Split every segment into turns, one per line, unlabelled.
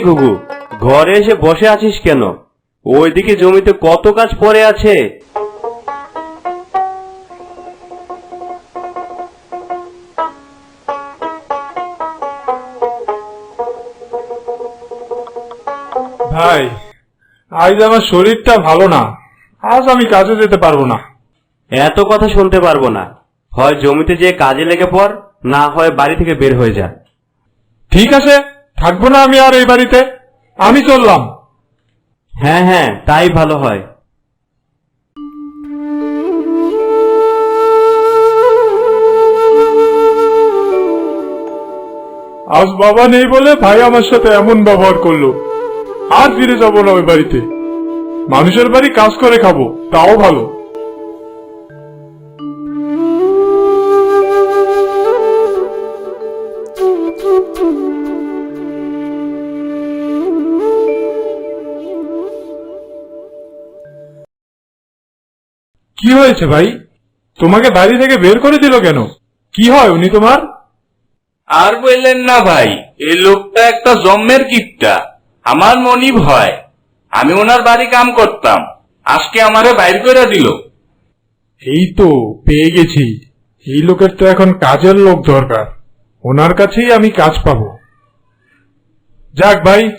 ঘুঘু ঘরে এসে বসে আছিস কেন? ওইদিকে জমিতে কত কাজ পড়ে আছে?
ভাই আজ আমার শরীরটা ভালো না। আজ আমি কাজে যেতে পারব না।
এত কথা শুনতে পারব না। হয় জমিতে যেয়ে কাজে লেগে পড় না হয় বাড়ি থেকে বের হয়ে যা।
ঠিক আছে। থাকব না আমি আর এই বাড়িতে? আমি চললাম।
হ্যাঁ হ্যাঁ তাই ভালো হয়।
আজ বাবা নেই বলে ভাই আমার সাথে এমন ব্যবহার করল। আর ফিরে যাব না ওই বাড়িতে। মানুষের বাড়ি কাজ করে খাব তাও ভালো। কি হয়েছে ভাই? তোমাকে বাড়ি থেকে বের করে দিল কেন? কি হয় উনি তোমার?
আর বললেন না ভাই এই লোকটা একটা জন্মের কিপটা। আমার মনিব হয় আমি ওনার বাড়ি কাম করতাম। আজকে আমারে বাইর করে দিল।
এই তো পেয়ে গেছি। এই লোকের তো এখন কাজের লোক দরকার। ওনার কাছেই আমি কাজ পাবো। যাক ভাই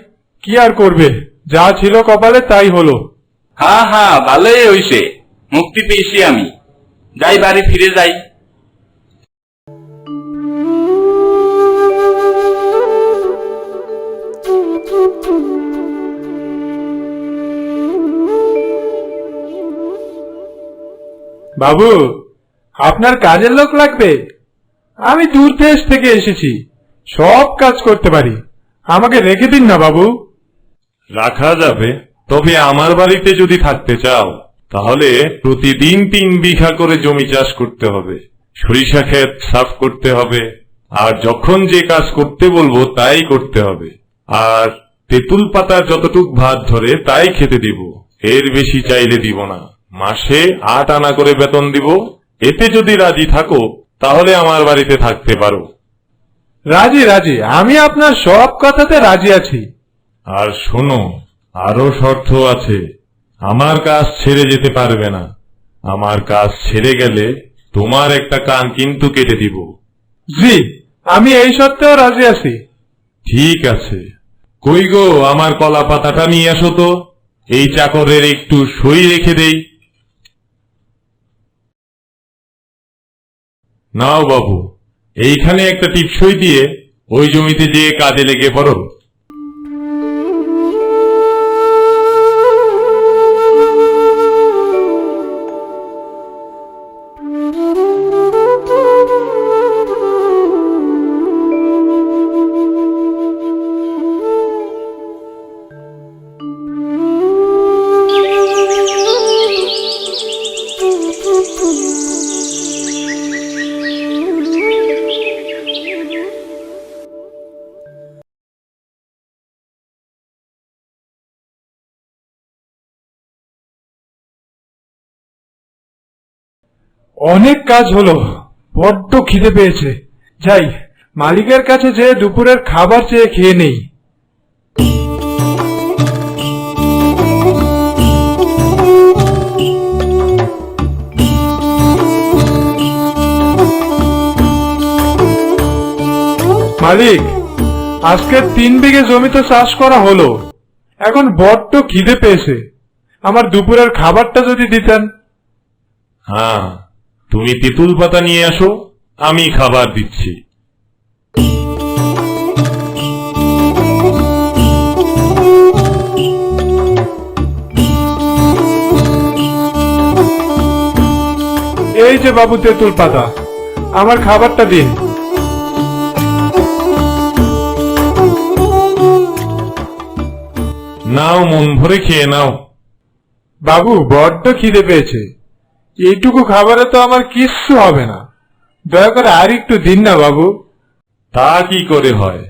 কি আর করবে? যা ছিল কপালে তাই হলো।
হ্যাঁ হ্যাঁ ভালোই হইছে। মুক্তি পেয়েছি আমি। যাই বাড়ি ফিরে যাই।
বাবু আপনার কাজের লোক লাগবে। আমি দূর দেশ থেকে এসেছি। সব কাজ করতে পারি। আমাকে রেখে দিন না বাবু।
রাখা যাবে। তবে আমার বাড়িতে যদি থাকতে চাও। তাহলে প্রতিদিন তিন বিঘা করে জমি চাষ করতে হবে। সরিষা ক্ষেত সাফ করতে হবে। আর যখন যে কাজ করতে বলব তাই করতে হবে। আর তেঁতুল পাতার যতটুক ভাত ধরে তাই খেতে দিব। এর বেশি চাইলে দিব না। মাসে আট আনা করে বেতন দিব। এতে যদি রাজি থাকো তাহলে আমার বাড়িতে থাকতে পারো।
রাজি রাজি। আমি আপনার সব কথাতে রাজি আছি।
আর শোনো আরও শর্ত আছে। আমার কাজ ছেড়ে যেতে পারবে না। আমার কাজ ছেড়ে গেলে তোমার একটা কান কিন্তু কেটে দিব।
জি আমি এই সত্ত্বেও রাজি আছি।
ঠিক আছে। কই গো আমার কলা পাতাটা নিয়ে আসো তো। এই চাকরের একটু সই রেখে দেই। নাও বাবু এইখানে একটা টিপসই দিয়ে ওই জমিতে যেয়ে কাজে লেগে পড়ো।
অনেক কাজ হলো, বড্ড খিদে পেয়েছে। যাই, মালিকের কাছে যে দুপুরের খাবার চেয়ে খেয়ে নেই। মালিক, আজকে তিন বিঘে জমিতে চাষ করা হলো। এখন বড্ড খিদে পেয়েছে। আমার দুপুরের খাবারটা যদি দিতেন।
হ্যাঁ। তুমি তেঁতুল পাতা নিয়ে আসো আমি খাবার দিচ্ছি।
এই যে বাবু তেঁতুল পাতা আমার খাবারটা দিন।
নাও মন ভরে খেয়ে নাও।
বাবু বড্ড খিদে পেয়েছে। এইটুকু খাবারে তো আমার কিচ্ছু হবে না। দয়া করে আর একটু দিন না, বাবু।
তা কি করে হয়?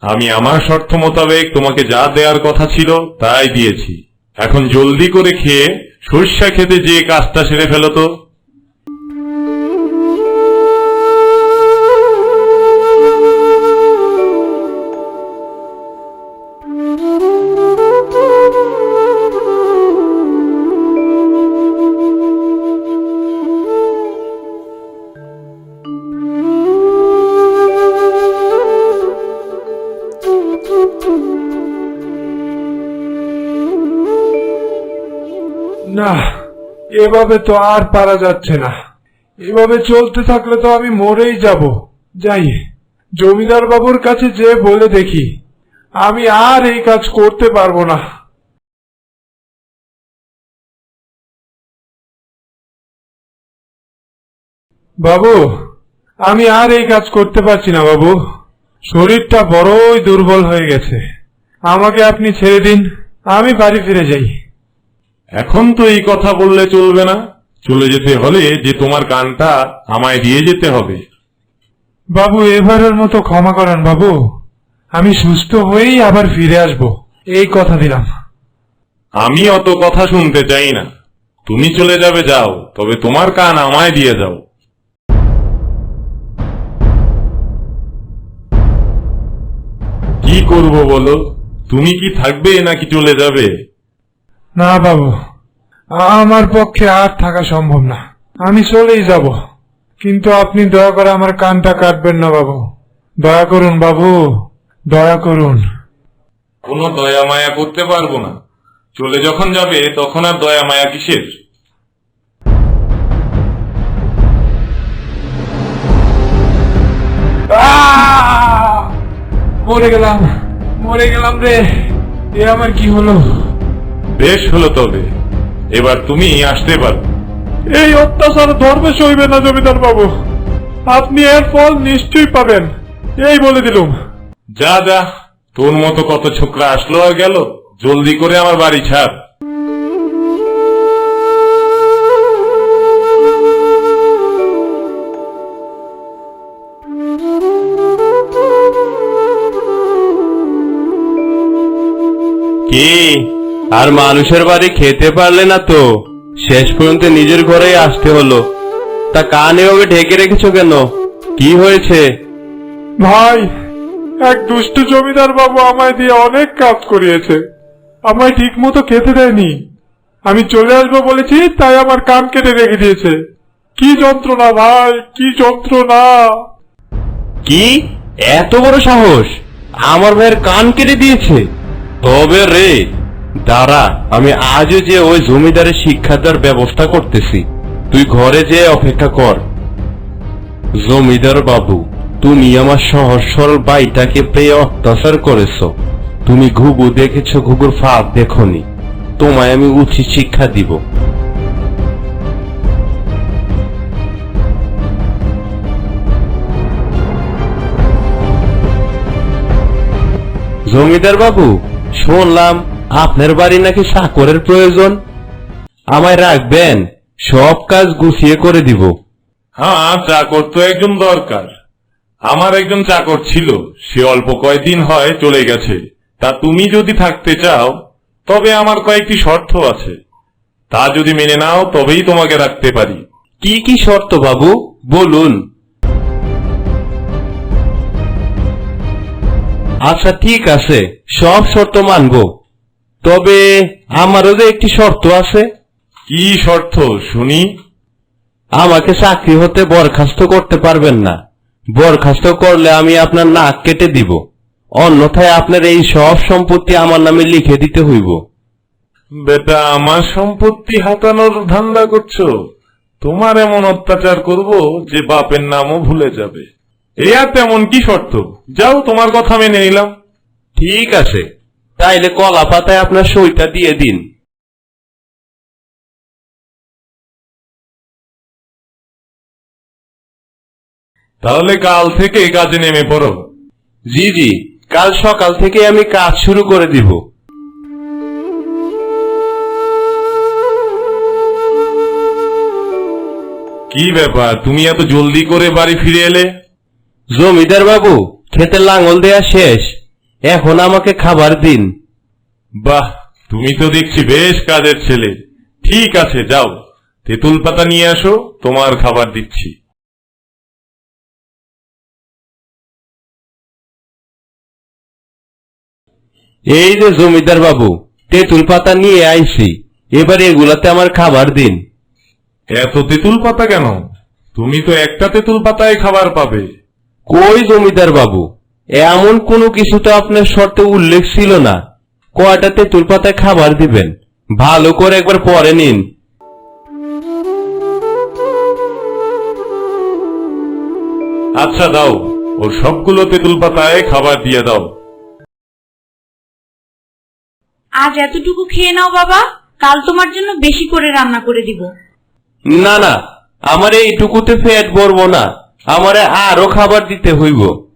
আমি আমার শর্ত মোতাবেক তোমাকে যা দেওয়ার কথা ছিল তাই দিয়েছি। এখন জলদি করে খেয়ে সর্ষা খেতে যে কাজটা সেরে ফেলতো তো।
না, এভাবে তো আর পারা যাচ্ছে না। এভাবে চলতে থাকলে তো আমি মরেই যাব। যাই জমিদার বাবুর কাছে যে বলে দেখি, আমি আর এই কাজ করতে পারব না। বাবু, আমি আর এই কাজ করতে পারছি না বাবু। শরীরটা বড়ই দুর্বল হয়ে গেছে। আমাকে আপনি ছেড়ে দিন, আমি বাড়ি ফিরে যাই।
এখন তো এই কথা বললে চলবে না। চলে যেতে হলে যে তোমার কানটা আমায় দিয়ে যেতে হবে।
বাবু এবারের মতো ক্ষমা করেন বাবু। আমি সুস্থ হয়েই আবার ফিরে আসব। এই কথা দিলাম।
আমি অত কথা শুনতে চাই না। তুমি চলে যাবে যাও। তবে তোমার কান আমায় দিয়ে যাও। কি করব বলো? তুমি কি থাকবে নাকি চলে যাবে?
না বাবু আমার পক্ষে আর থাকা সম্ভব না। আমি চলেই যাব। কিন্তু আপনি দয়া করে আমার কানটা কাটবেন না বাবু। দয়া করুন বাবু দয়া করুন।
কোনো দয়া মায়া করতে পারব না। চলে যখন যাবে তখন আর দয়া মায়া কিসের!
মরে গেলাম মরে গেলাম রে। এ আমার কি হলো?
বেশ হলো তবে। এবার তুমি আসতে পারো।
এই অত্যাচার ধর্মে সইবে না জমিদার বাবু। আপনি এর ফল নিশ্চয়ই পাবেন। এই বলে দিলুম।
যা যা তোর মতো কত ছোকরা আসলো আর গেল? জলদি করে আমার বাড়ি ছাড়।
কি? আর মানুষের বাড়ি খেতে পারলে না তো? শেষ পর্যন্ত নিজের ঘরেই আসতে হলো। তা কান এভাবে ঢেকে রেখেছো কেন? কি হয়েছে?
ভাই এক দুষ্ট জমিদার বাবু আমায় দিয়ে অনেক কাজ করিয়েছে। আমায় ঠিক মতো খেতে দেয়নি। আমি চলে আসব বলেছি তাই আমার কান কেটে রেখে দিয়েছে। কি যন্ত্রণা ভাই কি যন্ত্রণা।
কি? এত বড় সাহস? আমার ভাইয়ের কান কেটে দিয়েছে? তবে রে দাঁড়া, আমি আজও যে ওই জমিদারের শিক্ষা দেওয়ার ব্যবস্থা করতেছি, তুই ঘরে যেয়ে অপেক্ষা কর। জমিদার বাবু, তুমি আমার সহজ সরল বাইটাকে পেয়ে অত্যাচার করেছ। তুমি ঘুঘু দেখেছ, ঘুঘুর ফাঁক দেখনি। তোমায় আমি উচিত শিক্ষা দিব। জমিদার বাবু, শুনলাম আপনার বাড়ি নাকি চাকরের প্রয়োজন? আমায় রাখবেন সব কাজ গুছিয়ে করে দিব।
হ্যাঁ চাকর তো একজন দরকার। আমার একজন চাকর ছিল সে অল্প কয়েকদিন হয় চলে গেছে। তা তুমি যদি থাকতে চাও তবে আমার কয়েকটি শর্ত আছে। তা যদি মেনে নাও তবেই তোমাকে রাখতে পারি।
কি কি শর্ত বাবু? বলুন। আচ্ছা ঠিক আছে। সব শর্ত মানব। তবে আমারও যে একটি শর্ত আছে।
কি শর্ত শুনি?
আমাকে চাকরি হতে বরখাস্ত করতে পারবেন না। বরখাস্ত করলে আমি আপনার নাক কেটে দিব। অন্যথায় আপনার এই সব সম্পত্তি আমার নামে লিখে দিতে হইব।
বেটা আমার সম্পত্তি হাতানোর ধান্দা করছ। তোমার এমন অত্যাচার করব যে বাপের নামও ভুলে যাবে। এ আর তেমন কি শর্ত? যাও তোমার কথা মেনে নিলাম।
ঠিক আছে। তাইলে কলা পাতায় আপনার সইটা দিয়ে দিন।
তাহলে কাল থেকে কাজে নেমে পড়ো।
জি জি। কাল সকাল থেকে আমি কাজ শুরু করে দিব।
কি ব্যাপার? তুমি এত জলদি করে বাড়ি ফিরে এলে?
জমিদার বাবু খেতে লাঙল দেয়া শেষ। এখন আমাকে খাবার দিন।
বাহ তুমি তো দেখছি বেশ কাজের ছেলে। ঠিক আছে যাও। তেঁতুল পাতা নিয়ে আসো তোমার খাবার দিচ্ছি।
এই যে জমিদার বাবু তেঁতুল পাতা নিয়ে আইছি এবার এগুলাতে আমার খাবার দিন।
এত তেঁতুল পাতা কেন? তুমি তো একটা তেঁতুল পাতায় খাবার পাবে।
কই জমিদার বাবু? এমন কোনো কিছু তো আপনার শর্তে উল্লেখ ছিল না। কয়টা তেঁতুল পাতায় খাবার দিবেন। ভালো করে একবার পরে নিন।
আচ্ছা দাও। ও সবগুলো তেঁতুল পাতায় খাবার দিয়ে দাও।
আজ এতটুকু খেয়ে নাও বাবা। কাল তোমার জন্য বেশি করে রান্না করে দিব।
না না। আমার এইটুকুতে ফ্যাট ভরবো না। আমারে আরও খাবার দিতে হইব।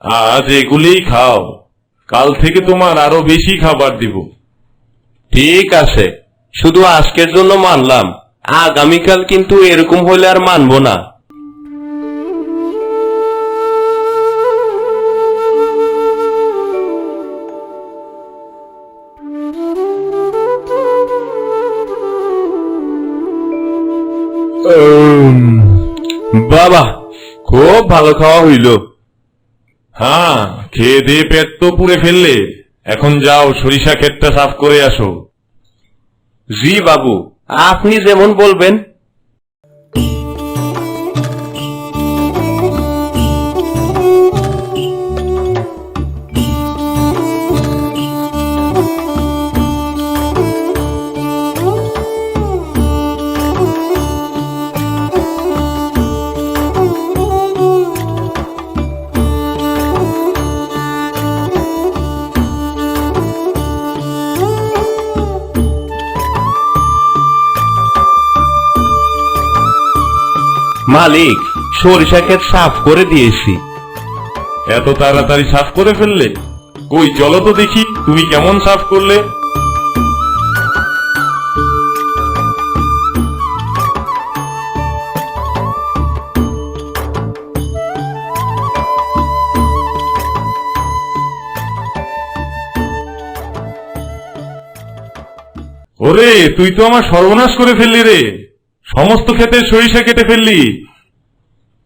আজ এগুলিই খাও। কাল থেকে তোমার আরও বেশি খাবার দিব।
ঠিক আছে। শুধু আজকের জন্য মানলাম। আগামীকাল কিন্তু এরকম হলে আর মানব না। বাবা, খুব ভালো খাওয়া হইল।
হ্যাঁ খেয়ে দিয়ে পেট তো পুড়ে ফেললে। এখন যাও, সরিষা ক্ষেতটা সাফ করে আসো।
জি বাবু। আপনি যেমন বলবেন। মালিক, সরিষা ক্ষেত সাফ করে দিয়েছি।
এত তাড়াতাড়ি সাফ করে ফেললে? কই, চলো তো দেখি, তুমি কেমন সাফ করলে? ওরে, তুই তো আমার সর্বনাশ করে ফেললি রে। সমস্ত ক্ষেতের সরিষা কেটে ফেললি।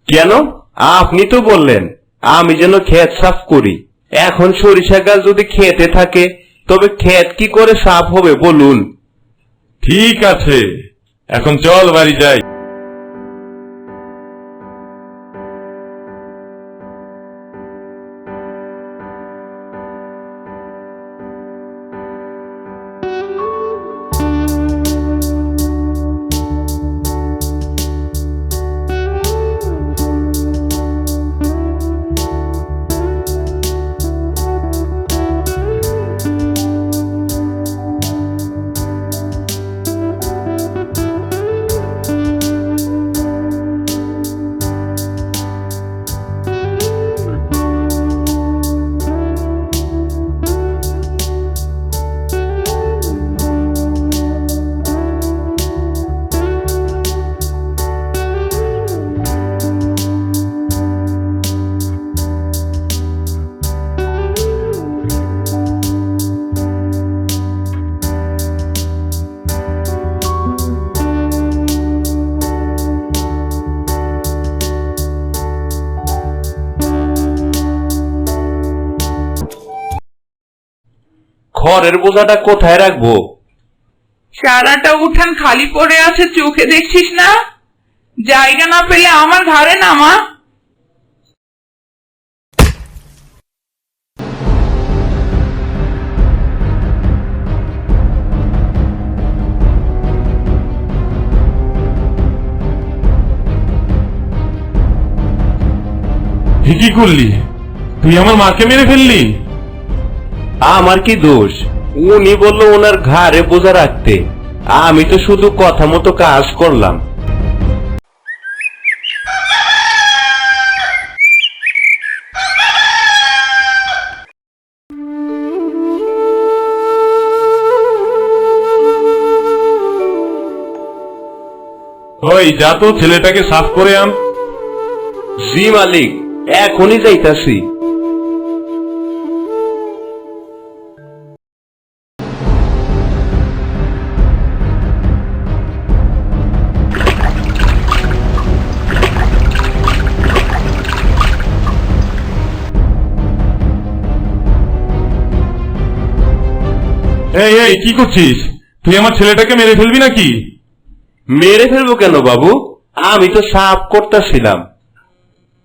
কেন? আপনি তো বললেন আমি যেন ক্ষেত সাফ করি। এখন সরিষা গাছ যদি খেতে থাকে তবে ক্ষেত কি করে সাফ হবে বলুন?
ঠিক আছে এখন চল বাড়ি যাই।
খড়ের বোঝাটা কোথায় রাখব?
সারাটা উঠান খালি পড়ে আছে চোখে দেখছিস না? জায়গা না পেলে আমার ঘাড়ে নামা।
কি করলি। তুই আমার মাকে মেরে ফেললি?
আমার কি দোষ? উনি বলল ওনার ঘাড়ে বোঝা রাখতে। আমি তো শুধু কথা মতো কাজ করলাম।
ওই, যা তো ছেলেটাকে সাফ করে আন।
জি মালিক, এখনই যাইতাছি।
এই কি করছিস? তুই আমার ছেলেটাকে মেরে ফেলবি নাকি?
মেরে ফেলব কেন বাবু? আমি তো সাফ করতেছিলাম।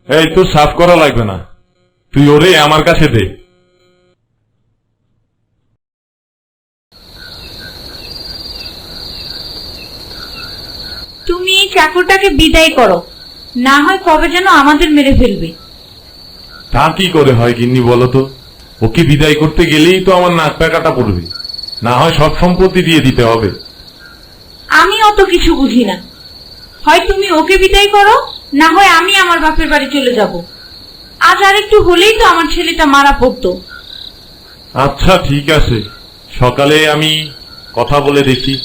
এই তোর সাফ করা লাগবে না। তুই ওরে আমার কাছে দে।
তুমি এই চাকরটাকে বিদায় করো। না হয় কবে যেন আমাদের মেরে ফেলবে।
তা কি করে হয় গিন্নি বলো তো? ওকে বিদায় করতে গেলেই তো আমার নাকটা কাটা পড়বে। না হয় সব সম্পত্তি দিয়ে দিতে হবে।
আমি অত কিছু বুঝি না। হয় তুমি ওকে বিদায় করো না হয় আমি আমার বাপের বাড়ি চলে যাব। আজ আর একটু হলেই তো আমার ছেলেটা মারা পড়তো।
আচ্ছা ঠিক আছে। সকালে আমি কথা বলে দেখি।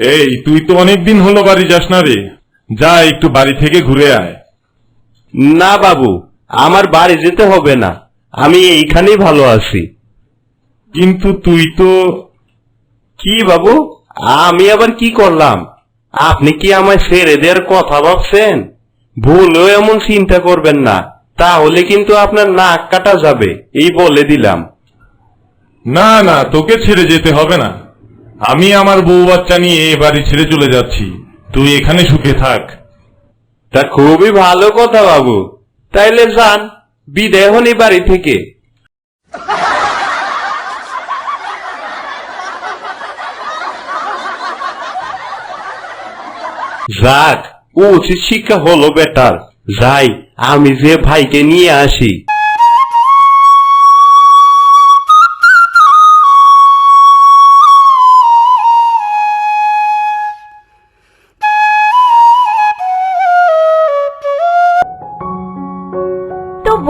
এই তুই তো অনেকদিন হলো বাড়ি যাস না রে। যা একটু বাড়ি থেকে ঘুরে আয়।
না বাবু আমার বাড়ি যেতে হবে না। আমি এইখানেই ভালো আছি।
কিন্তু তুই তো
কি বাবু আমি আবার কি করলাম? আপনি কি আমায় ছেড়ে দেওয়ার কথা ভাবছেন? ভুলেও এমন চিন্তা করবেন না। তাহলে কিন্তু আপনার নাক কাটা যাবে এই বলে দিলাম।
না না তোকে ছেড়ে যেতে হবে না। আমি আমার বউ বাচ্চা নিয়ে এ বাড়ি ছেড়ে চলে যাচ্ছি। তুই এখানে সুখে থাক।
তা খুবই ভালো কথা বাবু। তাইলে যান বিদায় হন এই বাড়ি থেকে। যাক ও উচিত শিক্ষা হলো বেটার। যাই আমি যে ভাইকে নিয়ে আসি।